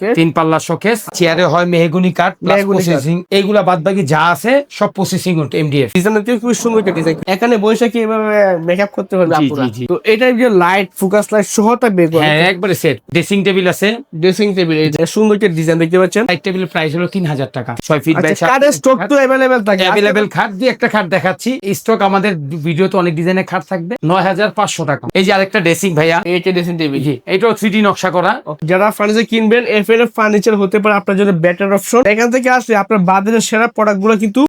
তিন পাল্লা শোকেস চেয়ারে হয় মেহগুনি কাঠ। প্রসেসিং এইগুলা বাদ বাকি যা আছে সব প্রসেসিং এমডিএফ সুন্দর একটা ডিজাইন এখানে কি এভাবে মেকআপ করতে পারবে আপুরা। তো এটা যে লাইট ফোকাস লাইট হ্যাঁ একবারে সেট ড্রেসিং টেবিল আছে। ড্রেসিং টেবিল এই যে সুন্দর একটা ডিজাইন দেখতে পাচ্ছেন। সাইড টেবিলের প্রাইস হলো তিন হাজার টাকা। ছয় ফিট বাই স্টক তো অ্যাভেলেবেল থাকে। অ্যাভেলেবেল খাট দিয়ে একটা খাট দেখাচ্ছি। স্টক আমাদের ভিডিওতে অনেক ডিজাইনের খাট থাকবে। নয় হাজার পাঁচশো টাকা। এই যে আরেকটা ড্রেসিং ভাইয়া। এইটা ড্রেসিং টেবিল জি এটাও থ্রি নকশা করা। যারা ফার্নিচার কিনবেন এর ফার্নিচার হতে পারে আপনার জন্য বেটার অপশন এখান থেকে আসলে আপনার বাজারের সেরা প্রোডাক্টগুলো কিন্তু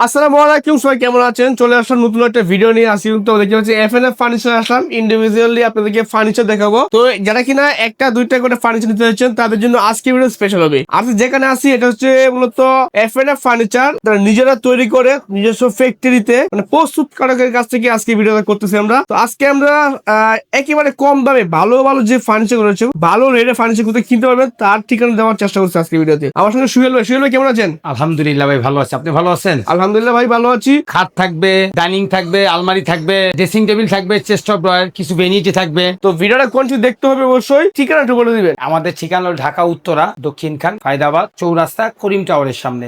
আসসালামু আলাইকুম সবাই কেমন আছেন? চলে আসলাম নতুন একটা ভিডিও নিয়ে। আসি তো দেখতে পাচ্ছি এফ এন এফ ফার্নিচার আসলাম। ইন্ডিভিজুয়ালি আপনাদেরকে ফার্নিচার দেখাবো। তো যারা কিনা একটা দুইটা করে ফার্নিচার নিতে চাচ্ছেন তাদের জন্য আজকে ভিডিও স্পেশাল হবে। আমি যেখানে আসি এটা হচ্ছে মূলত এফ এন এফ ফার্নিচার তারা নিজেরা তৈরি করে নিজস্ব ফ্যাক্টরিতে মানে প্রস্তুত কারকের কাছ থেকে আজকে ভিডিওটা করতেছি আমরা। তো আজকে আমরা আহ, একেবারে কম দামে ভালো ভালো যে ফার্নিচার রয়েছে ভালো রেটে ফার্নিচার করতে কিনতে পারবেন তার ঠিকানা দেওয়ার চেষ্টা করছি আজকে ভিডিওতে আমার সঙ্গে সুহেল ভাই সুহেল ভাই কেমন আছেন? আলহামদুলিল্লাহ ভাই ভালো আছে। আপনি ভালো আছেন? আলহামদুলিল্লাহ ভাই ভালো আছি। খাট থাকবে ডাইনিং থাকবে আলমারি থাকবে ড্রেসিং টেবিল থাকবে চেস্ট অফ ড্রয়ার কিছু ভেনিটি থাকবে। তো ভিডিওটা কোন দেখতে হবে অবশ্যই ঠিকানাটা বলে দিবেন। আমাদের ঠিকানা ঢাকা উত্তরা দক্ষিণ খান ফায়দাবাদ চৌরাস্তা করিম টাওয়ারের সামনে।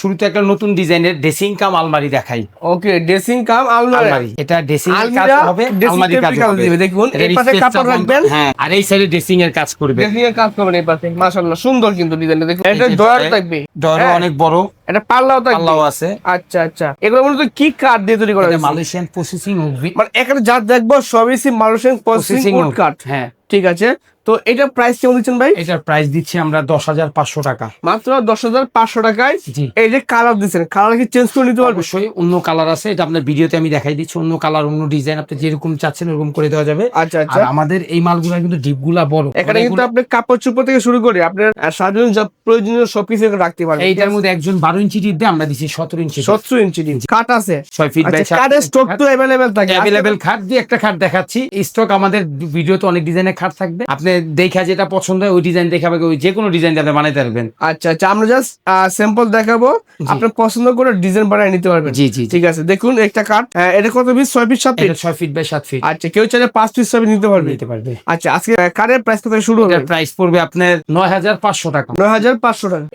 শুরুতে একটা নতুন ডিজাইনের ড্রেসিং কাম আলমারি দেখাই। ওকে ড্রেসিং কাম আলমারি। এটা ড্রেসিং এর কাজ হবে আলমারি কাজ হবে। দেখুন, এই পাশে কাপড় রাখবেন। হ্যাঁ আর এই সাইডে ড্রেসিং এর কাজ করবে। ড্রেসিং এর কাজ করবেন এই পাশে মাশাআল্লাহ সুন্দর কিন্তু ডিজাইনটা দেখুন এটা ডয়ার থাকবে। ডরও হ্যাঁ, অনেক বড় এটা পাল্লাও থাকবে। পাল্লাও আছে। আচ্ছা আচ্ছা। এগুলো মূলত কি কাঠ দিয়ে তৈরি করা হয়েছে? মালয়েশিয়ান প্রসেসিং মানে এখানে যা দেখব সবই সি মালয়েশিয়ান প্রসেসিং প্রসেসিং উড কাঠ হ্যাঁ। ঠিক আছে। তো এটা প্রাইস কেমন দিচ্ছেন ভাই? এটার প্রাইস দিচ্ছি আমরা দশ হাজার পাঁচশো টাকা। মাত্র দশ হাজার পাঁচশো টাকায় এই যে কালার দিচ্ছেন কালার কি চেঞ্জ করে নিতে পারবে অবশ্যই অন্য কালার আছে এটা আপনার ভিডিওতে আমি দেখাই দিচ্ছি অন্য কালার অন্য ডিজাইন আপনি যেরকম চাচ্ছেন ওরকম করে দেওয়া যাবে। আচ্ছা আচ্ছা। আমাদের এই মালগুলা কিন্তু ডিপগুলা বড়। এখানে কিন্তু আপনি কাপড় চোপড় থেকে শুরু করে আপনার সাধারণ যা প্রয়োজনীয় সবকিছু এখানে রাখতে পারবেন। এইটার মধ্যে একজন বারো ইঞ্চি ডিপ দিয়ে আমরা দিচ্ছি সতেরো ইঞ্চি সতেরো ইঞ্চি ডিপ কাঠ আছে। ছয় ফিট বাই আচ্ছা কাঠের স্টক তো অ্যাভেলেবেল থাকে। অ্যাভেলেবেল খাট দিয়ে একটা খাট দেখাচ্ছি। স্টক আমাদের ভিডিওতে অনেক ডিজাইনের খাট থাকবে। আপনি দেখা যেটা পছন্দ হয় ওই ডিজাইন দেখাবে ওই যে কোনো ডিজাইন আপনি বানাইতে পারবেন। আচ্ছা আচ্ছা আমরা জাস্ট স্যাম্পল দেখাবো। আপনি পছন্দ করে ডিজাইন বানিয়ে নিতে পারবেন। জি জি ঠিক আছে দেখুন একটা কাঠ এটা কত পিস ছয় পিস সাত পিস এটা ছয় ফিট বাই সাত ফিট আচ্ছা কেউ চাইলে পাঁচ পিস ছয় নিতে পারবে। নিতে পারবে। আচ্ছা আজকে কাঠের প্রাইস কত শুরু হবে? প্রাইস পড়বে আপনার নয় হাজার পাঁচশো টাকা। নয় হাজার পাঁচশো টাকা।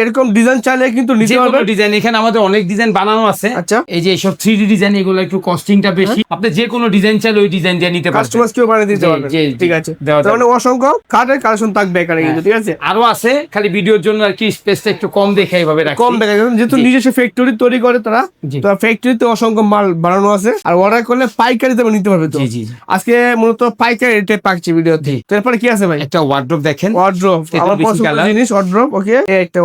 এরকম ডিজাইন চাইলে কিন্তু নিতে কোনো ডিজাইন এখানে আমাদের অনেক ডিজাইন বানানো আছে। আচ্ছা। এই যে এইসব থ্রি ডি ডিজাইন এগুলো একটু কস্টিংটা বেশি। আপনি যে কোনো ডিজাইন চাইলে ওই ডিজাইন দিয়ে নিতে পারবেন। কাস্টমাইজ কেউ বানিয়ে দিতে জি। ঠিক আছে। দেওয়া তার মানে অসংখ্য কাঠের কালেকশন থাকবে এখানে কিন্তু ঠিক আছে? আরও আছে খালি ভিডিওর জন্য আর কি স্পেসটা একটু কম দেখে এইভাবে কম দেখা যেহেতু নিজস্ব ফ্যাক্টরি তৈরি করে তারা তো ফ্যাক্টরিতে অসংখ্য মাল বানানো আছে আর অর্ডার করলে পাইকারি দামে নিতে পারবে তো। আজকে মূলত পাইকারি রেটে পাচ্ছি ভিডিওতে। জি। তো এরপরে কি আছে ভাই? একটা ওয়ার্ড্রপ দেখেন। আমার পছন্দের জিনিস ওকে একটা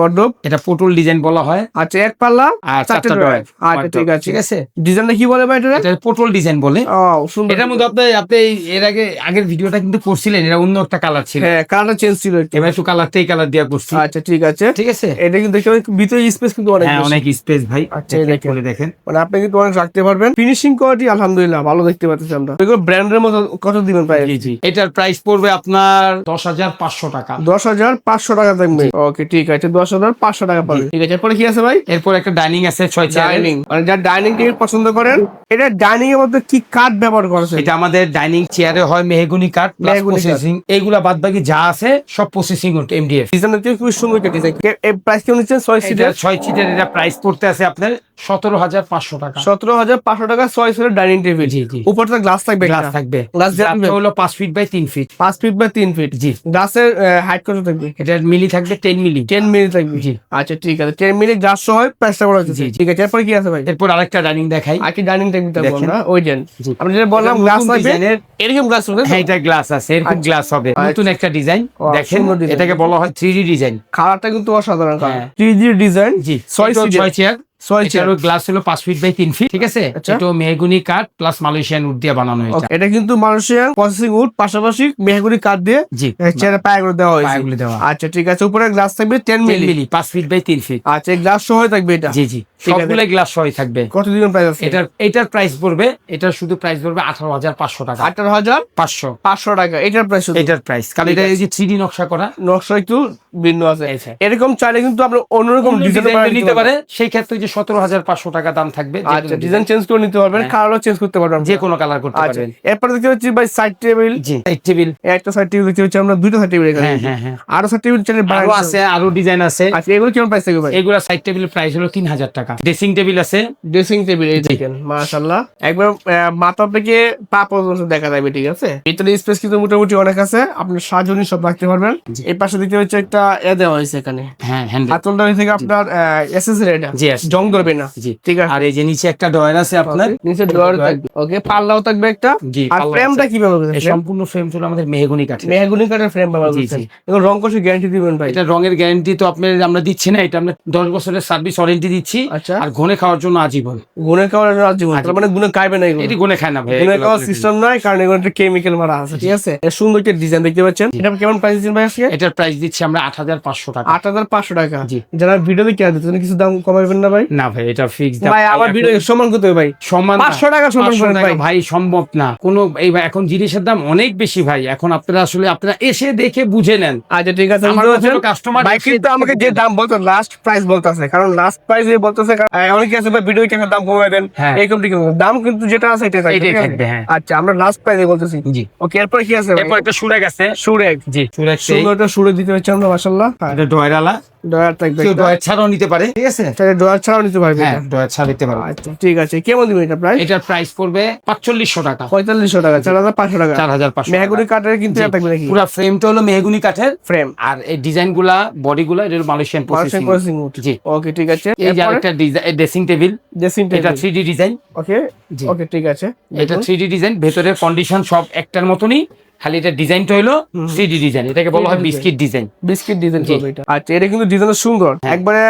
এটা পটল ডিজাইন বলা হয়। আচ্ছা এক পাল্লা আর চারটে ড্রয়ার আচ্ছা ঠিক আছে। ঠিক আছে? ডিজাইনটা কি বলে ভাই এটা পটল ডিজাইন বলে। ও সুন্দর। এটার মধ্যে আপনি আপনি এর আগে আগের ভিডিওটা কিন্তু করছিলেন এটা অন্য একটা কালার ছিল। হ্যাঁ কালারটা চেঞ্জ ছিল এবার একটু কালারটা এই কালার দিয়ে করছি। আচ্ছা ঠিক আছে। ঠিক আছে? এটা কিন্তু ভিতরে স্পেস কিন্তু অনেক হ্যাঁ অনেক স্পেস ভাই। আচ্ছা, দেখেন। দেখেন। মানে আপনি কিন্তু অনেক রাখতে পারবেন। ফিনিশিং কোয়ালিটি আলহামদুলিল্লাহ ভালো দেখতে পাচ্ছি আমরা। এগুলো ব্র্যান্ডের মতো কত দিবেন প্রায় জি জি। এটার প্রাইস পড়বে আপনার দশ হাজার পাঁচশো টাকা। দশ হাজার পাঁচশো টাকা থাকবে। ওকে ঠিক আছে দশ হাজার পাঁচশো টাকা পাবে। ঠিক আছে এরপরে কি আছে ভাই? এরপর একটা ডাইনিং আছে ছয় ডাইনিং মানে যারা ডাইনিং টেবিল পছন্দ করেন এটা ডাইনিং এর মধ্যে কি কাঠ ব্যবহার করেছে এটা আমাদের ডাইনিং চেয়ারে হয় মেহগুনি কাঠ প্লাস প্রসেসিং এইগুলা বাদ বাকি যা আছে সব প্রসেসিং এমডিএফ ডিজাইন খুবই সুন্দর একটা ডিজাইন প্রাইস কেমন নিচ্ছেন? ছয় সিটের ছয় সিটের এটা প্রাইস পড়তে আছে আপনার সতেরো হাজার পাঁচশো টাকা। সতেরো হাজার পাঁচশো টাকা ছয় ডাইনিং টেবিল জি জি। উপরটা গ্লাস থাকবে গ্লাস থাকবে। গ্লাস? হলো পাঁচ ফিট বাই তিন ফিট পাঁচ ফিট বা তিন ফিট জি। গ্লাসের হাইট কত থাকবে? এটার মিলি থাকবে টেন মিলি টেন মিনিট থাকবে। জি। আচ্ছা ঠিক আছে। টেন মিনিট গ্লাস সহ প্রাইসটা বলা হচ্ছে। ঠিক আছে এরপরে কি আছে ভাই? এরপর আরেকটা ডাইনিং দেখাই। আর কি ডাইনিং টেবিল। আমরা। ওই দেন। জি। আপনি যেটা বললাম গ্লাস থাকবে। এরকম গ্লাস হবে হ্যাঁ এটা গ্লাস আছে। এরকম আচ্ছা। গ্লাস হবে। আচ্ছা। নতুন একটা ডিজাইন দেখেন এটাকে বলা হয় থ্রি ডিজাইন কালারটা কিন্তু অসাধারণ। কালার হ্যাঁ। থ্রি ডি ডিজাইন জি। ছয় ছয় চেয়ার ছয় চেয়ার গ্লাস হলো পাঁচ ফিট বাই তিন ফিট ঠিক আছে? আচ্ছা। এটা মেহগুনি কাঠ প্লাস মালয়েশিয়ান উড দিয়ে বানানো হয়েছে। এটা কিন্তু মানুষের প্রসেসিং উড পাশাপাশি মেহগুনি কাঠ দিয়ে জি। চেয়ারে পায়াগুলো দেওয়া হয়েছে। পায়াগুলি দেওয়া। আচ্ছা ঠিক আছে উপরে গ্লাস থাকবে টেন মিলি মিলি পাঁচ ফিট বাই তিন ফিট আচ্ছা গ্লাস সহ থাকবে এটা। জি জি। ঠিক আছে। সবগুলো গ্লাস সহই থাকবে। কত দিন প্রাইস আছে? এটার এটার প্রাইস পড়বে এটার শুধু প্রাইস পড়বে আঠারো হাজার পাঁচশো টাকা। আঠারো হাজার? পাঁচশো। পাঁচশো টাকা। এটার প্রাইস এটার প্রাইস কারণ এটা এই যে থ্রি নকশা করা। নকশা একটু ভিন্ন আছে। এরকম চাইলে কিন্তু আপনার অন্যরকম ডিজাইন নিতে পারে সেই ক্ষেত্রে যে সতেরো হাজার পাঁচশো টাকা দাম থাকবে আচ্ছা ডিজাইন চেঞ্জ করে নিতে পারবেন হ্যাঁ। কালারও চেঞ্জ করতে পারবেন যে কোনো কালার করতে আচ্ছা পারবেন। এরপর দেখতে পাচ্ছি ভাই সাইড টেবিল জি টেবিল একটা সাইড টেবিল দেখতে পাচ্ছি আমরা দুটো সাইড টেবিল এখানে। হ্যাঁ হ্যাঁ হ্যাঁ। আরও সাইড টেবিল চাইলে আরও আছে আরও ডিজাইন আছে। আচ্ছা এগুলো কেমন প্রাইস থাকবে ভাই? এগুলা সাইড টেবিলের প্রাইস হলো তিন হাজার টাকা। ড্রেসিং টেবিল আছে। ড্রেসিং টেবিল এই দেখেন মাশাআল্লাহ। একবার মাথা থেকে পা পর্যন্ত দেখা যাবে ঠিক আছে? ভিতরে স্পেস কিন্তু মোটামুটি অনেক আছে আপনি সাজনি সব রাখতে পারবেন। এই পাশে একটা এ দেওয়া হয়েছে এখানে। হ্যাঁ হাতলটা থেকে আপনার এসএসএর এটা জি জং ধরবে না। জি। ঠিক আছে। আর এই যে নিচে একটা ডয়ার আছে আপনার। নিচে ডোয়ার থাকবে। ওকে পাল্লাও থাকবে একটা। আর ফ্রেমটা আছে। কি ব্যবহার এই করছেন সম্পূর্ণ ফ্রেম ছিল আমাদের মেহগুনি কাঠের। মেহগুনি কাঠের ফ্রেম ব্যবহার করছেন। এবং রং কষে গ্যারান্টি দিবেন ভাই। এটা রঙের গ্যারান্টি তো আপনার আমরা দিচ্ছি না এটা আমরা দশ বছরের সার্ভিস ওয়ারেন্টি দিচ্ছি। আচ্ছা। আর ঘনে খাওয়ার জন্য আজীবন। গুনে খাওয়ার আজীবন। তার মানে গুনে খাইবে না এটি ঘনে খায় না ভাই গুনে খাওয়ার সিস্টেম নাই কারণ এগুলো একটা কেমিক্যাল মারা আছে ঠিক আছে? এর সুন্দর একটা ডিজাইন দেখতে পাচ্ছেন। এটা কেমন প্রাইস দিচ্ছেন ভাই আজকে? এটার প্রাইস দিচ্ছি আমরা আট হাজার পাঁচশো টাকা। আট হাজার পাঁচশো টাকা। জি। যারা ভিডিও দেখে দিচ্ছেন কিছু দাম কমাইবেন না ভাই? না ভাই এটা ফিক্স ভাই আবার ভিডিও সম্মান করতে হবে ভাই। সম্মান পাঁচশো টাকা সম্মান 500 করেন ভাই। ভাই সম্ভব না। কোনো এই ভাই এখন জিনিসের দাম অনেক বেশি ভাই। এখন আপনারা আসলে আপনারা এসে দেখে বুঝে নেন। আচ্ছা ঠিক আছে আমার? কাস্টমার ভাই কিন্তু আমাকে যে দাম বলতো লাস্ট প্রাইস বলতেছে কারণ লাস্ট প্রাইস যে বলতেছে অনেকে আছে ভিডিও টাকা দাম কমাই দেন। হ্যাঁ। এরকম ঠিক দাম কিন্তু যেটা আছে থাকবে আছে? হ্যাঁ। আচ্ছা আমরা লাস্ট প্রাইসে বলতেছি। জি। ওকে এরপর কি আছে এরপর একটা সুরে গেছে সুরেক জি। সুরে সুন্দরটা সুরে দিতে হচ্ছে আমরা মাশাআল্লাহ। এটা ডয়ারালা। ডয়ার থাকবে কেউ ডয়ার ছাড়াও নিতে পারে। ঠিক আছে? ডয়ার ছাড়াও নিতে পারবে হ্যাঁ ডয়ার ছাড়া দিতে পারে আচ্ছা ঠিক আছে। কেমন দিবেন এটা প্রাইস এটার প্রাইস পড়বে পাঁচচল্লিশশো টাকা। পঁয়তাল্লিশশো টাকা চার হাজার পাঁচশো টাকা। চার হাজার পাঁচশো মেহাগুড়ি কাঠের কিন্তু এটা থাকবে নাকি? পুরো ফ্রেমটা হলো মেহগুনি কাঠের। ফ্রেম আর এই ডিজাইনগুলা বডি গুলা এটা মালয়েশিয়ান প্রসেসিং জি। ওকে ঠিক আছে। এই যে আরেকটা ডিজাইন ড্রেসিং টেবিল ড্রেসিং এটা three D design okay. Okay ঠিক আছে। এটা থ্রি ডি ডিজাইন ভেতরের কন্ডিশন সব একটার মতনই। খালি এটা ডিজাইনটা হলো সিডি ডিজাইন এটাকে বলা হয় বিস্কিট ডিজাইন বিস্কিট ডিজাইন। এটা। আচ্ছা এটা কিন্তু ডিজাইন সুন্দর। একবারে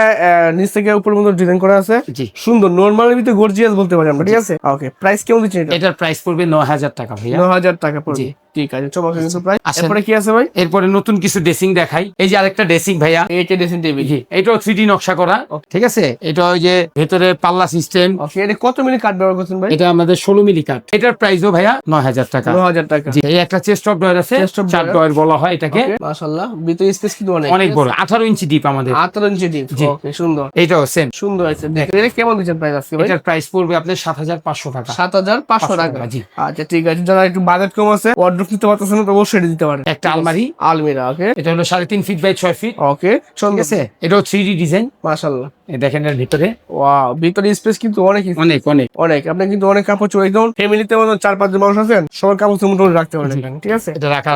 নিচ থেকে উপর পর্যন্ত ডিজাইন করা আছে। জি। সুন্দর। নরমাল ভিতরে গর্জিয়াস বলতে পারি আমরা ঠিক আছে? ওকে প্রাইস কেমন দিচ্ছেন এটা? এটার প্রাইস পড়বে নয় হাজার টাকা ভাইয়া। ন হাজার টাকা পড়বে। ঠিক আছে চমক কিন্তু আসেন। এরপরে কি আছে ভাই? এরপরে নতুন কিছু ড্রেসিং দেখাই। এই যে আরেকটা ড্রেসিং ভাইয়া। ড্রেসিং টেবিল জি এটাও থ্রি নকশা করা। ঠিক আছে? এটা ওই যে ভেতরে পাল্লা সিস্টেম এটা কত মিনিট কাঠ ব্যবহার করছেন ভাই? এটা আমাদের ষোলো মিলি কাঠ এটার প্রাইসও ভাইয়া নয় হাজার টাকা। ন হাজার টাকা। জি এই একটা চেস্ট অফ ডয়ার আছে। Drawer। ডয়ার বলা হয় এটাকে। মাশাআল্লাহ। ভিতরে স্পেস কিন্তু অনেক। অনেক বড়। আঠারো ইঞ্চি ডিপ আমাদের। আঠারো ইঞ্চি ডিপ। ওকে সুন্দর। এইটাও সেম সুন্দর আছে। দেখ। এটা কেমন দিচ্ছেন প্রাইস আজকে ভাই? এটার প্রাইস পড়বে আপনার সাত হাজার পাঁচশো টাকা। সাত হাজার পাঁচশো টাকা। টাকা, জি। আচ্ছা ঠিক আছে। যারা একটু বাজেট কম আছে অর্ডার দিতে পারতেছেন তো অবশ্যই এটা দিতে পারেন। একটা আলমারি। আলমিরা ওকে এটা হলো সাড়ে তিন ফিট বাই ছয় ফিট ওকে ঠিক আছে? এটাও থ্রি ডি ডিজাইন মাশাআল্লাহ। দেখেন এর ভিতরে। ওয়াও ভিতরে স্পেস কিন্তু অনেক অনেক অনেক। অনেক। আপনি কিন্তু অনেক কাপড় চোর একদম ফ্যামিলিতে মতন চার পাঁচজন মানুষ আছেন সবার কাপড় চোর মোটামুটি রাখতে পারেন ঠিক আছে? এটা রাখা।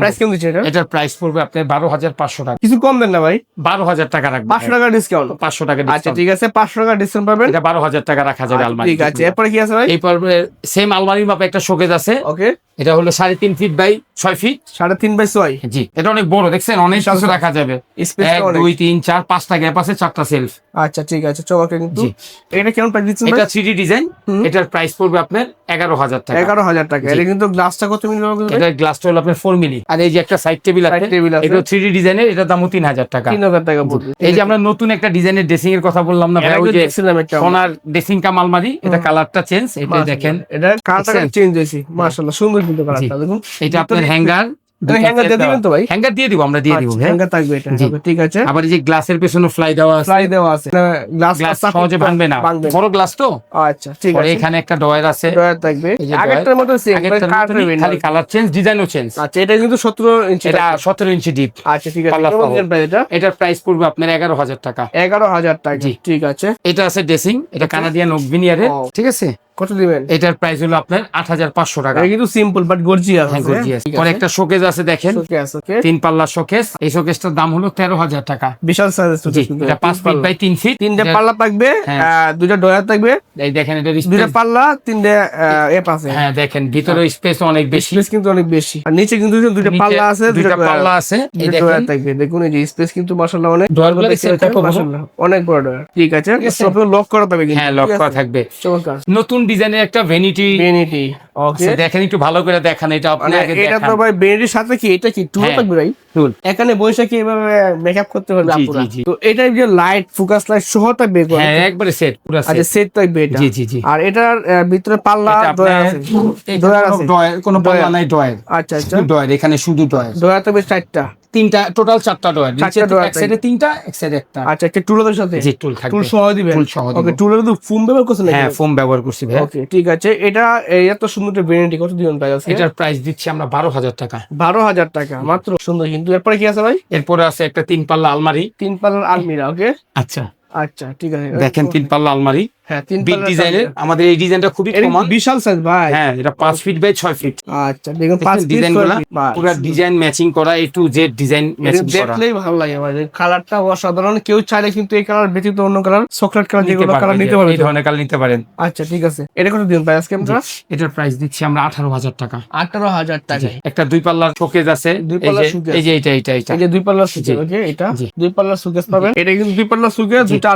প্রাইস কেমন দিচ্ছে এটা? এটার প্রাইস পড়বে আপনার বারো হাজার পাঁচশো টাকা। কিছু কম দেন না ভাই। বারো হাজার টাকা রাখবে। পাঁচশো টাকা ডিসকাউন্ট পাঁচশো টাকা আচ্ছা ঠিক আছে। পাঁচশো টাকা ডিসকাউন্ট পাবেন। এটা বারো হাজার টাকা রাখা যাবে আচ্ছা, আলমারি ঠিক আছে। এরপরে কি আছে ভাই? এই পর্বে সেম আলমারির মাপে একটা শোকেজ আছে। ওকে এটা হলো সাড়ে তিন ফিট বাই ছয় ফিট সাড়ে তিন বাই ছয়। জি এটা অনেক বড় দেখছেন? অনেক কিছু রাখা যাবে। এক দুই তিন চার পাঁচটা গ্যাপ আছে চারটা সেলফ আচ্ছা ঠিক আছে চমকে কিন্তু। এটা কেমন প্রাইস দিচ্ছেন এটা থ্রি ডিজাইন এটার প্রাইস পড়বে আপনার এগারো হাজার টাকা। এগারো হাজার টাকা। এটা কিন্তু গ্লাসটা কত করবে এটার গ্লাসটা হলো আপনার ফোর মিলি আর এই যে একটা সাইড টেবিল আছে। এটা থ্রি ডি ডিজাইনের এটার দামও তিন হাজার টাকা। তিন হাজার টাকা এই যে আমরা নতুন একটা ডিজাইনের ড্রেসিং এর কথা বললাম না ভাই ওই যে। সোনার ড্রেসিং কাম আলমারি এটা কালারটা চেঞ্জ এটা দেখেন। এটা কালারটা চেঞ্জ হয়েছে। মাশাআল্লাহ সুন্দর কিন্তু কালারটা দেখুন এটা আপনার হ্যাঙ্গার হ্যাঙ্গার দিয়ে দিবেন তো ভাই? হ্যাঙ্গার দিয়ে দিব আমরা দিয়ে দিব হ্যাঁ? হ্যাঙ্গার থাকবে এটা ঠিক আছে। আবার এই যে গ্লাসের পেছনে ফ্লাই দেওয়া আছে। ফ্লাই দেওয়া আছে। গ্লাস গ্লাস সহজে ভাঙবে না। বড় গ্লাস তো? আচ্ছা ঠিক আছে। এখানে একটা ডয়ার আছে। ডয়ার থাকবে। আগেরটার মতো সেম খালি কালার চেঞ্জ ডিজাইনও চেঞ্জ আচ্ছা এটা কিন্তু 17 ইঞ্চি এটা সতেরো ইঞ্চি ডিপ আচ্ছা ঠিক আছে। এটা? এটার প্রাইস পড়বে আপনার এগারো হাজার টাকা। 11000 টাকা। ঠিক আছে। এটা আছে ড্রেসিং এটা কানাডিয়ান। ঠিক আছে? কত দিবেন? এটার প্রাইস হলো আপনার আট হাজার পাঁচশো টাকা। কিন্তু সিম্পল বাট গর্জিয়াস হ্যাঁ পরে একটা শোকেজ আছে দেখেন। তিন পাল্লা শোকেস এই শোকেসটার দাম হলো তেরো হাজার টাকা। বিশাল সাইজ এটা পাঁচ ফিট বাই তিন ফিট তিনটা পাল্লা থাকবে হ্যাঁ। দুইটা ডয়ার থাকবে। এই দেখেন এটা দুইটা পাল্লা তিনটা এপ আছে। হ্যাঁ দেখেন ভিতরে স্পেস অনেক বেশি। স্পেস কিন্তু অনেক বেশি। আর নিচে কিন্তু দুইটা পাল্লা আছে দুইটা পাল্লা আছে। এই ডয়ার থাকবে। দেখুন এই যে স্পেস কিন্তু মাশাআল্লাহ অনেক ডয়ারগুলো দেখতে দেখছেন কত মাশাআল্লাহ, অনেক বড় ডয়ার ঠিক আছে। সব লক করা থাকবে হ্যাঁ লক করা থাকবে। নতুন ডিজাইনের একটা ভ্যানিটি ভ্যানিটি ওকে আচ্ছা, দেখেন একটু ভালো করে দেখান এটা আপনি মানে এটা তো ভাই বেডের সাথে কি? এটা কি? টুল হ্যাঁ, থাকবে ভাই? tool। এখানে বসে কি এভাবে মেকআপ করতে পারবে আপুরা। তো এটাই যে লাইট ফোকাস লাইট সহ থাকবে এগুলো। হ্যাঁ একবারে সেট পুরো আচ্ছা সেট সেট থাকবে এটা। জি জি জি। আর এটার ভিতরে পাল্লা এটা আছে। এটা ডয়ার আছে। ডয়ার, কোনো পাল্লা নাই ডয়ার আচ্ছা আচ্ছা। ডয়ার এখানে শুধু ডয়ার থাকবে চারটা। তিনটা টোটাল চারটা ডয়ার নিচে এক সাইডে তিনটা এক সাইডে একটা। আচ্ছা একটা টুলের সাথে? জি টুল থাকবে। টুল সহ দিবেন? টুল সহ। ওকে টুলের তো ফোম ব্যবহার করছেন হ্যাঁ ফোম ব্যবহার করছি ভাই ওকে ঠিক আছে। এটা এত সুন্দর একটা ভেরিয়েন্টি কত দিবেন প্রাইস আছে? এটার প্রাইস দিচ্ছি আমরা বারো হাজার টাকা। বারো হাজার টাকা মাত্র সুন্দর। কিন্তু এরপরে কি আছে ভাই? এরপরে আছে একটা তিন পাল্লা আলমারি। তিন পাল্লার আলমিরা ওকে আচ্ছা। আচ্ছা ঠিক আছে। দেখেন তিন পাল্লা আলমারি। হ্যাঁ তিন বিগ ডিজাইনের আমাদের এই ডিজাইনটা খুবই কমন বিশাল সাইজ ভাই। হ্যাঁ এটা পাঁচ ফিট বাই ছয় ফিট আচ্ছা দেখুন পাঁচ ডিজাইনগুলা? পুরো ডিজাইন ম্যাচিং করা A to Z design matching করা। দেখলেই ভালো লাগে ভাই। কালারটা অসাধারণ। কেউ চাইলে কিন্তু এই কালার ব্যতীত অন্য কালার চকলেট কালার যেগুলো কালার নিতে পারবে এই ধরনের কালার নিতে পারেন। আচ্ছা ঠিক আছে। এটা কত দিন ভাই আজকে আমরা? এটার প্রাইস দিচ্ছি আমরা আঠারো হাজার টাকা। আঠারো হাজার টাকা। একটা দুই পাল্লার শোকেজ আছে। দুই এই যে- এই যে এটা এটা এটা। এই যে দুই পাল্লার ওকে এটা? দুই পাল্লার সুকেস পাবেন। এটা কিন্তু দুই পাল্লার দুইটা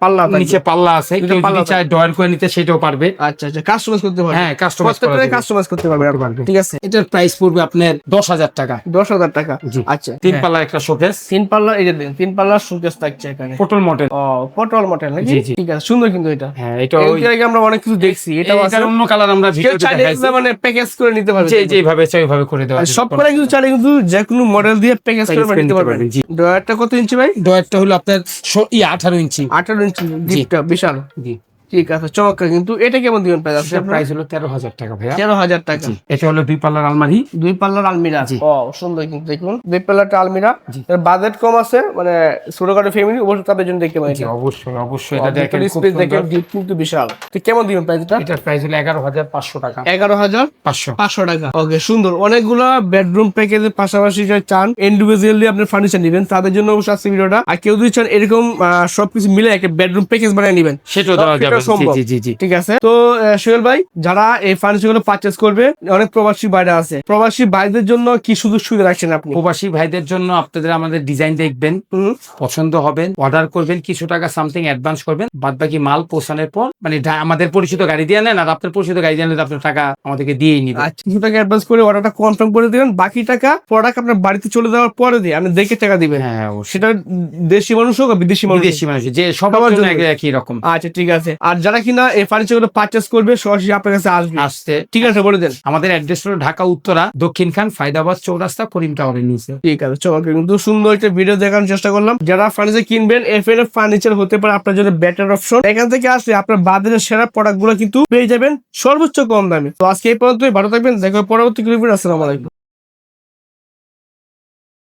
পাল্লা নিচে পাল্লা আছে যদি চায় ডয়ার করে নিতে সেটাও পারবে। আচ্ছা আচ্ছা কাস্টমাইজ করতে পারবে। হ্যাঁ কাস্টমাইজ করা প্রত্যেকটা কাস্টমাইজ করতে পারবে। আর পারবে। ঠিক আছে। এটার প্রাইস পড়বে আপনার দশ হাজার টাকা। দশ হাজার টাকা। আচ্ছা। তিন। পাল্লার একটা শোকেস তিন পাল্লা এই যে দিন তিন পাল্লার সুকেস থাকছে এখানে। পটল মডেল ও পটল মডেল নাকি। ঠিক আছে সুন্দর কিন্তু এটা। হ্যাঁ এটা এর আগে আমরা অনেক কিছু দেখছি এটা এটার অন্য কালার আমরা ভিডিওতে চাইলে দেখাইছি। মানে প্যাকেজ করে নিতে পারবে। যে যেভাবে চাই ওইভাবে করে দেওয়া সব করে কিন্তু চাইলে কিন্তু যে কোনো মডেল দিয়ে প্যাকেজ করে নিতে পারবেন। ডয়ারটা কত ইঞ্চি ভাই? ডয়ারটা হলো আপনার ষো- ই আঠারো ইঞ্চি আঠারো ইঞ্চি ডিপটা বিশাল। জি। ঠিক আছে চমৎকার। কিন্তু এটা কেমন দিবেন প্রাইস? আছে প্রাইস হলো তেরো হাজার টাকা ভাইয়া। তেরো হাজার টাকা। এটা হলো দুই পাল্লার আলমারি। দুই পাল্লার আলমিরা। ও সুন্দর কিন্তু দেখুন। দুই পাল্লারটা আলমিরা। বাজেট কম আছে মানে ছোটখাটো ফ্যামিলি অবশ্যই তাদের জন্য দেখতে অবশ্যই অবশ্যই। এটা দেখেন স্পেস দেখেন ডিপ কিন্তু বিশাল। তো কেমন দিবেন প্রাইস এটা? এটার প্রাইস হলো এগারো হাজার পাঁচশো টাকা। এগারো হাজার পাঁচশো। পাঁচশো টাকা। ওকে সুন্দর। অনেকগুলো বেডরুম প্যাকেজের পাশাপাশি যারা চান ইন্ডিভিজুয়ালি আপনি ফার্নিচার নেবেন তাদের জন্য অবশ্যই আজকে ভিডিওটা। আর কেউ যদি চান এরকম সবকিছু মিলে একটা বেডরুম প্যাকেজ বানিয়ে নেবেন। সেটাও দেওয়া যাবে। সম্ভব। জি জি জি। ঠিক আছে? তো সোহেল ভাই যারা এই ফার্নিচারগুলো পারচেস করবে অনেক প্রবাসী বাইরে আছে। প্রবাসী ভাইদের জন্য কি সুযোগ সুবিধা রাখছেন আপনি? প্রবাসী ভাইদের জন্য আপনাদের আমাদের ডিজাইন দেখবেন পছন্দ হবেন অর্ডার করবেন কিছু টাকা সামথিং অ্যাডভান্স করবেন বাদ বাকি মাল পৌঁছানোর পর মানে আমাদের পরিচিত গাড়ি দিয়ে নেন আর আপনার পরিচিত গাড়ি দিয়ে আপনার টাকা আমাদেরকে দিয়েই নিবেন আচ্ছা কিছু টাকা অ্যাডভান্স করে অর্ডারটা কনফার্ম করে দিবেন বাকি টাকা প্রোডাক্ট আপনার বাড়িতে চলে যাওয়ার পরে দিয়ে আপনি দেখে টাকা দিবেন। হ্যাঁ সেটা দেশি মানুষ হোক বিদেশি মানুষ। বিদেশি মানুষ যে সবার জন্য। একই রকম। আচ্ছা ঠিক আছে। আর যারা কিনা এই ফার্নিচারগুলো পারচেস করবে সরাসরি আপনার কাছে আসবে। আসতে ঠিক আছে বলে দেন। আমাদের অ্যাড্রেস হলো ঢাকা উত্তরা দক্ষিণ খান ফায়দাবাদ চৌরাস্তা করিম টাওয়ারের নিচে ঠিক আছে চমৎকার কিন্তু সুন্দর একটা ভিডিও দেখানোর চেষ্টা করলাম। যারা ফার্নিচার কিনবেন এফ এল ফার্নিচার হতে পারে আপনার জন্য বেটার অপশন এখান থেকে আসলে আপনার বাজারের সেরা প্রোডাক্টগুলো কিন্তু পেয়ে যাবেন সর্বোচ্চ কম দামে। তো আজকে এই পর্যন্তই ভালো থাকবেন দেখা পরবর্তী ভিডিও আসসালামু আলাইকুম।